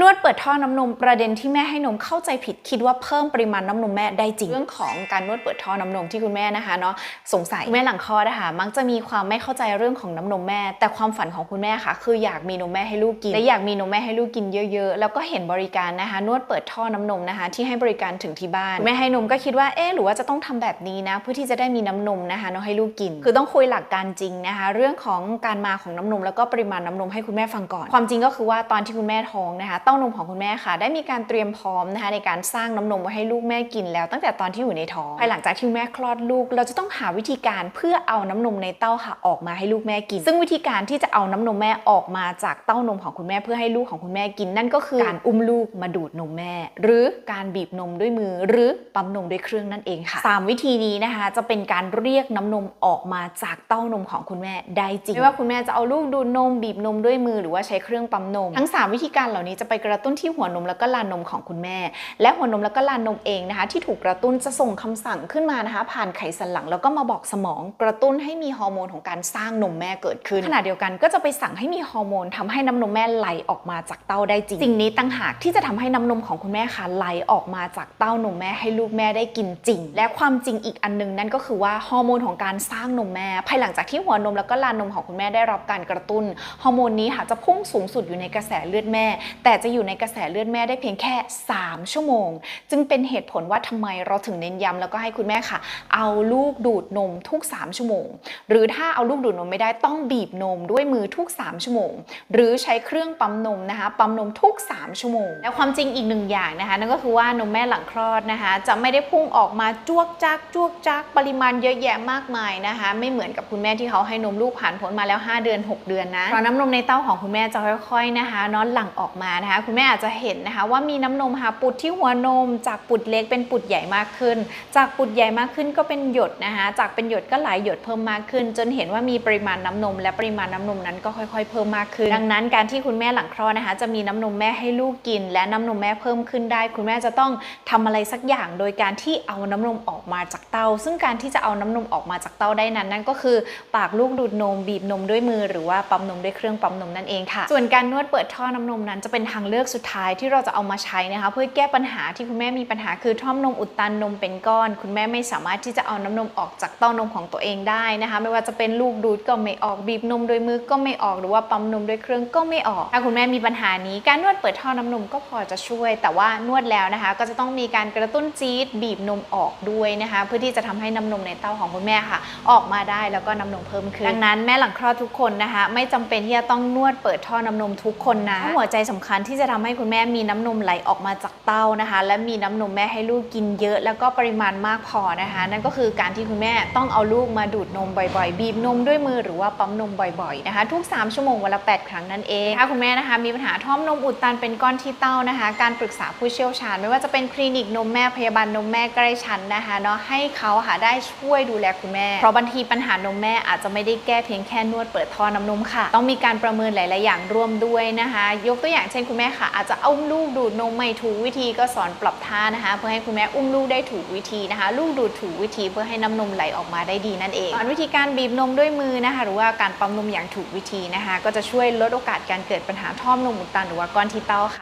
นวดเปิดท่อน้ำนมประเด็นที่แม่ให้นมเข้าใจผิดคิดว่าเพิ่มปริมาณน้ำนมแม่ได้จริง เรื่องของการนวดเปิดท่อน้ำนมที่คุณแม่นะคะเนาะสงสัยคุณแม่หลังคลอดนะคะมักจะมีความไม่เข้าใจเรื่องของน้ำนมแม่ แต่ความฝันของคุณแม่ค่ะ คืออยากมีนมแม่ให้ลูกกินและอยากมีนมแม่ให้ลูกกินเยอะ ๆ แล้วก็เห็นบริการนะคะ นวดเปิดท่อน้ำนมนะคะ ที่ให้บริการถึงที่บ้านแม่ให้นมก็คิดว่าเอ๊ะหรือว่าจะต้องทำแบบนี้นะ เพื่อที่จะได้มีน้ำนมนะคะเนาะให้ลูกกิน คือต้องคุยหลักการจริงนะคะ เรื่องของการมาของน้ำนม แล้วก็ปริมาณน้ำนมให้คุณแม่ฟังก่อน ความจริงก็คือว่าตอนที่คุณแม่ท้องนะคะเต้านมของคุณแม่ค่ะ ได้มีการเตรียมพร้อมนะคะในการสร้างน้ำนมไว้ให้ลูกแม่กินแล้ว ตั้งแต่ตอนที่อยู่ในท้องภายหลังจากที่แม่คลอดลูก เราจะต้องหาวิธีการเพื่อเอาน้ำนมในเต้าค่ะออกมาให้ลูกแม่กิน ซึ่งวิธีการที่จะเอาน้ำนมแม่ออกมาจากเต้านมของคุณแม่เพื่อให้ลูกของคุณแม่กิน นั่นก็คือการอุ้มลูกมาดูดนมแม่ หรือการบีบนมด้วยมือ หรือปั๊มนมด้วยเครื่องนั่นเองค่ะสามวิธีนี้นะคะ จะเป็นการเรียกน้ำนมออกมาจากเต้านมของคุณแม่ได้จริงไม่ว่าคุณแม่จะเอาลูกดูดนมบีบนมด้วยมือ หรือว่าใช้เครื่องปั๊มนม ทั้ง 3 วิธีการเหล่านี้จะไปกระตุ้นที่หัวนมแล้วก็ลานนมของคุณแม่ และหัวนมแล้วก็ลานนมเองนะคะ ที่ถูกกระตุ้นจะส่งคำสั่งขึ้นมานะคะ ผ่านไขสันหลังแล้วก็มาบอกสมอง กระตุ้นให้มีฮอร์โมนของการสร้างนมแม่เกิดขึ้นขณะเดียวกันก็จะไปสั่งให้มีฮอร์โมนทำให้น้ำนมแม่ไหลออกมาจากเต้าได้จริงสิ่งนี้ตั้งหากที่จะทำให้น้ำนมของคุณแม่ค่ะไหลออกมาจากเต้านมแม่ให้ลูกแม่ได้กินจริง และความจริงอีกอันหนึงนั่นก็คือว่าฮอร์โมนของการสร้างนมแม่ ภายหลังจากที่หัวนมแล้วก็ลานนมของคุณแม่ได้รับการกระตุ้นฮอร์โมนนี้ค่ะจะพุ่งสูงสุดอยู่ในกระแสเลือดแม่ แต่จะอยู่ในกระแสเลือดแม่ได้เพียงแค่ 3 ชั่วโมง จึงเป็นเหตุผลว่าทำไมเราถึงเน้นย้ำแล้วก็ให้คุณแม่ค่ะ เอาลูกดูดนมทุก 3 ชั่วโมง หรือถ้าเอาลูกดูดนมไม่ได้ต้องบีบนมด้วยมือทุก 3 ชั่วโมง หรือใช้เครื่องปั๊มนมนะคะปั๊มนมทุก 3 ชั่วโมง และความจริงอีกหนึ่งอย่างนะคะนั่นก็คือว่านมแม่หลังคลอดนะคะ จะไม่ได้พุ่งออกมาจ้วกจักจ้วกจักปริมาณเยอะแยะมากมายนะคะ ไม่เหมือนกับคุณแม่ที่เขาให้นมลูกผ่านพ้นมาแล้ว 5 เดือน 6 เดือนนะเพราะน้ำนมในเต้าของคุณแม่จะค่อยๆนะคะน้อนหลั่งออกมานะคะคุณแม่อาจจะเห็นนะคะว่ามีน้ำนมค่ะปุดที่หัวนม จากปุดเล็กเป็นปุดใหญ่มากขึ้น จากปุดใหญ่มากขึ้นก็เป็นหยดนะคะจากเป็นหยดก็หลายหยดเพิ่มมากขึ้น จนเห็นว่ามีปริมาณน้ำนม และปริมาณน้ำนมนั้นก็ค่อย ๆ เพิ่มมากขึ้น ดังนั้นการที่คุณแม่หลังคลอดนะคะ จะมีน้ำนมแม่ให้ลูกกิน และน้ำนมแม่เพิ่มขึ้นได้ คุณแม่จะต้องทำอะไรสักอย่างโดยการที่เอาน้ำนมออกมาจากเต้า ซึ่งการที่จะเอาน้ำนมออกมาจากเต้าได้นั้นนั่นก็คือปากลูกดูดนมบีบนมด้วยมือ หรือว่าปั๊มนมด้วยเครื่องปั๊มนมนั่นเองค่ะ ส่วนการนวดเปิดท่อน้ำนมนั้นจะเป็นทางเลือกสุดท้ายที่เราจะเอามาใช้นะคะเพื่อแก้ปัญหาที่คุณแม่มีปัญหาคือท่อมนมอุดตันนมเป็นก้อน คุณแม่ไม่สามารถที่จะเอาน้ำนมออกจากเต้านมของตัวเองได้นะคะไม่ว่าจะเป็นลูกดูดก็ไม่ออกบีบนมโดยมือก็ไม่ออกหรือว่าปั๊มนมด้วยเครื่องก็ไม่ออก ถ้าคุณแม่มีปัญหานี้การนวดเปิดท่อน้ำนมก็พอจะช่วย แต่ว่านวดแล้วนะคะ ก็จะต้องมีการกระตุ้นจี๊ดบีบนมออกด้วยนะคะ เพื่อที่จะทำให้น้ำนมในเต้าของคุณแม่ค่ะ ออกมาได้แล้วก็น้ำนมเพิ่มขึ้นดังนั้นแม่หลังคลอดทุกคนนะคะ ไม่จำเป็นที่จะต้องนวดเปิดท่อน้ำนมทุกคนนะหัวใจสำคัญที่จะทำให้คุณแม่มีน้ำนมไหลออกมาจากเต้านะคะ และมีน้ำนมแม่ให้ลูกกินเยอะ แล้วก็ปริมาณมากพอนะคะ นั่นก็คือการที่คุณแม่ต้องเอาลูกมาดูดนมบ่อยๆ บีบนมด้วยมือหรือว่าปั๊มนมบ่อยๆนะคะ ทุก 3 ชั่วโมงวันละ 8 ครั้งนั่นเองถ้าคุณแม่นะคะมีปัญหาท่อมนมอุดตันเป็นก้อนที่เต้านะคะ การปรึกษาผู้เชี่ยวชาญ ไม่ว่าจะเป็นคลินิกนมแม่พยาบาลนมแม่ใกล้ชั้นนะคะเนาะให้เขาค่ะได้ช่วยดูแลคุณแม่ เพราะบางทีปัญหานมแม่อาจจะไม่ได้แก้เพียงแค่นวดเปิดท่อน้ำนมค่ะ ต้องมีการประเมินหลาย ๆ อย่างร่วมด้วยนะคะ ยกตัวอย่างเช่นคุณแม่ค่ะอาจจะอุ้มลูกดูดนมไม่ถูกวิธีก็สอนปรับท่านะคะ เพื่อให้คุณแม่อุ้มลูกได้ถูกวิธีนะคะ ลูกดูดถูกวิธีเพื่อให้น้ำนมไหลออกมาได้ดีนั่นเองสอนวิธีการบีบนมด้วยมือนะคะ หรือว่าการปั๊มนมอย่างถูกวิธีนะคะ ก็จะช่วยลดโอกาสการเกิดปัญหาท่อมนมอุดตันหรือว่าก้อนที่เต้าค่ะ